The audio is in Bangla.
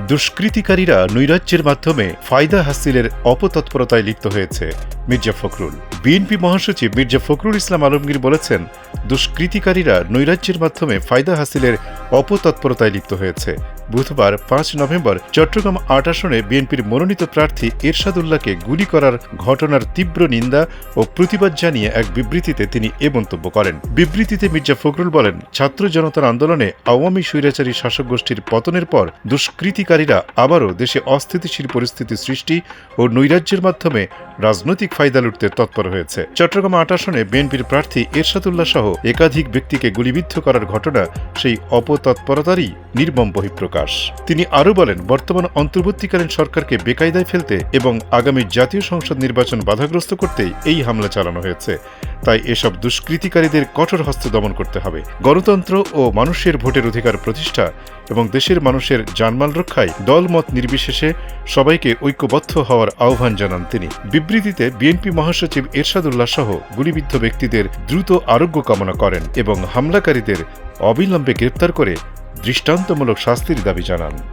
দুষ্কৃতিকারীরা নৈরাজ্যের মাধ্যমে ফায়দা হাসিলের অপতৎপরতায় লিপ্ত হয়েছে মির্জা ফখরুল। বিএনপি মহাসচিব মির্জা ফখরুল ইসলাম আলমগীর বলেছেন, দুষ্কৃতিকারীরা নৈরাজ্যের মাধ্যমে ফায়দা হাসিলের অপতৎপরতায় লিপ্ত হয়েছে। বুধবার পাঁচ নভেম্বর চট্টগ্রাম আট আসনে বিএনপির মনোনীত প্রার্থী এরশাদুল্লাহকে গুলি করার ঘটনার তীব্র নিন্দা ও প্রতিবাদ জানিয়ে এক বিবৃতিতে তিনি এ মন্তব্য করেন। বিবৃতিতে মির্জা ফখরুল বলেন, ছাত্র জনতার আন্দোলনে আওয়ামী স্বৈরাচারী শাসক গোষ্ঠীর পতনের পর দুষ্কৃতিকারীরা আবারও দেশে অস্থিতিশীল পরিস্থিতি সৃষ্টি ও নৈরাজ্যের মাধ্যমে রাজনৈতিক ফায়দা লুটতে তৎপর হয়েছে। চট্টগ্রাম আট আসনে বিএনপির প্রার্থী এরশাদুল্লাহ সহ একাধিক ব্যক্তিকে গুলিবিদ্ধ করার ঘটনা সেই অপতৎপরতারই নির্মম বহিঃপ্রকাশ। তিনি আরও বলেন, বর্তমান অন্তর্বর্তীকালীন সরকারকে বেকায়দায় ফেলতে এবং আগামী জাতীয় সংসদ নির্বাচন বাধাগ্রস্ত করতেই এই হামলা চালানো হয়েছে। তাই এসব দুষ্কৃতিকারীদের কঠোর হস্তে দমন করতে হবে। গণতন্ত্র ও মানুষের ভোটের অধিকার প্রতিষ্ঠা এবং দেশের মানুষের জানমাল রক্ষায় দলমত নির্বিশেষে সবাইকে ঐক্যবদ্ধ হওয়ার আহ্বান জানান তিনি। বিবৃতিতে বিএনপি মহাসচিব এরশাদুল্লাহ সহ গুলিবিদ্ধ ব্যক্তিদের দ্রুত আরোগ্য কামনা করেন এবং হামলাকারীদের অবিলম্বে গ্রেপ্তার করে দৃষ্টান্তমূলক শাস্তির দাবি জানান।